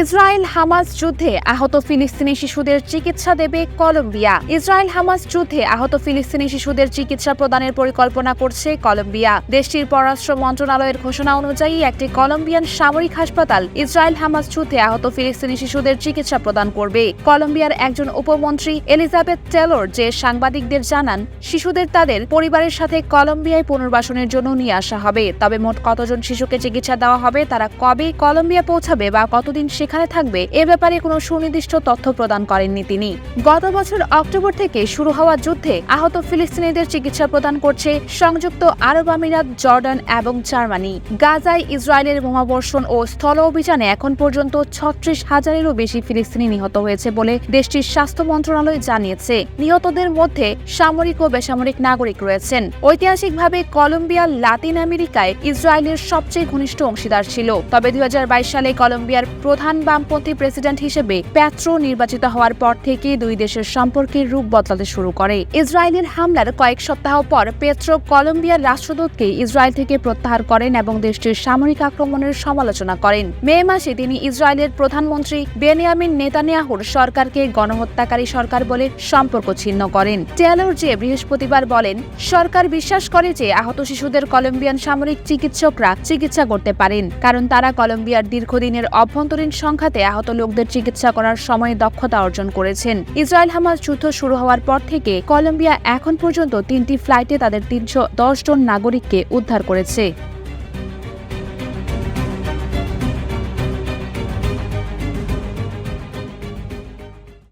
Israel Hamas যুদ্ধে আহত ফিলিস্তিনি শিশুদের চিকিৎসা দেবে কলম্বিয়া। ইসরায়েল হামাস যুদ্ধে আহত ফিলিস্তিনি শিশুদের চিকিৎসা প্রদানের পরিকল্পনা করছে কলম্বিয়া। দেশটির পররাষ্ট্র মন্ত্রণালয়ের ঘোষণা অনুযায়ী একটি কলম্বিয়ান সামরিক হাসপাতাল ইসরায়েল হামাস যুদ্ধে আহত ফিলিস্তিনি শিশুদের চিকিৎসা প্রদান করবে। কলম্বিয়ার একজন উপমন্ত্রী এলিজাবেথ টেলর যে সাংবাদিকদের জানান, শিশুদের তাদের পরিবারের সাথে কলম্বিয়ায় পুনর্বাসনের জন্য নিয়ে আসা হবে। তবে মোট কতজন শিশুকে চিকিৎসা দেওয়া হবে, তারা কবে কলম্বিয়া পৌঁছাবে বা কতদিন সেখানে থাকবে, এ ব্যাপারে কোনো সুনির্দিষ্ট তথ্য প্রদান করেননি তিনি। গত বছর অক্টোবর থেকে শুরু হওয়া যুদ্ধে আহত ফিলিস্তিনিদের চিকিৎসা প্রদান করছে সংযুক্ত আরব আমিরাত, জর্ডান এবং জার্মানি। গাজায় ইসরায়েলের বোমাবর্ষণ ও স্থল অভিযানে এখন পর্যন্ত ছত্রিশ হাজারেরও বেশি ফিলিস্তিনি নিহত হয়েছে বলে দেশটির স্বাস্থ্য মন্ত্রণালয় জানিয়েছে। নিহতদের মধ্যে সামরিক ও বেসামরিক নাগরিক রয়েছেন। ঐতিহাসিকভাবে কলম্বিয়া লাতিন আমেরিকায় ইসরায়েলের সবচেয়ে ঘনিষ্ঠ অংশীদার ছিল। তবে দুই হাজার বাইশ সালে কলম্বিয়ার প্রধান বামপন্থী প্রেসিডেন্ট হিসেবে প্যাট্রো নির্বাচিত হওয়ার পর থেকে দুই দেশের সম্পর্কের রূপ বদলাতে শুরু করে। ইসরায়েলের হামলার কয়েক সপ্তাহ পর পেট্রো কলম্বিয়ার রাষ্ট্রদূতকে ইসরায়েল থেকে প্রত্যাহার করেন এবং দেশটির সামরিক আক্রমণের সমালোচনা করেন। মে মাসে তিনি ইসরায়েলের প্রধানমন্ত্রী বেনিয়ামিন নেতানিয়াহুর সরকারকে গণহত্যাকারী সরকার বলে সম্পর্ক ছিন্ন করেন। টেলর যে বৃহস্পতিবার বলেন, সরকার বিশ্বাস করে যে আহত শিশুদের কলম্বিয়ান সামরিক চিকিৎসকরা চিকিৎসা করতে পারেন, কারণ তারা কলম্বিয়ার দীর্ঘদিনের অভ্যন্তরীণ সংঘাতে আহত লোকদের চিকিৎসা করার সময় দক্ষতা অর্জন করেছেন। ইসরায়েল হামাস যুদ্ধ শুরু হওয়ার পর থেকে কলম্বিয়া এখন পর্যন্ত তিনটি ফ্লাইটে তাদের তিনশো জন নাগরিককে উদ্ধার করেছে।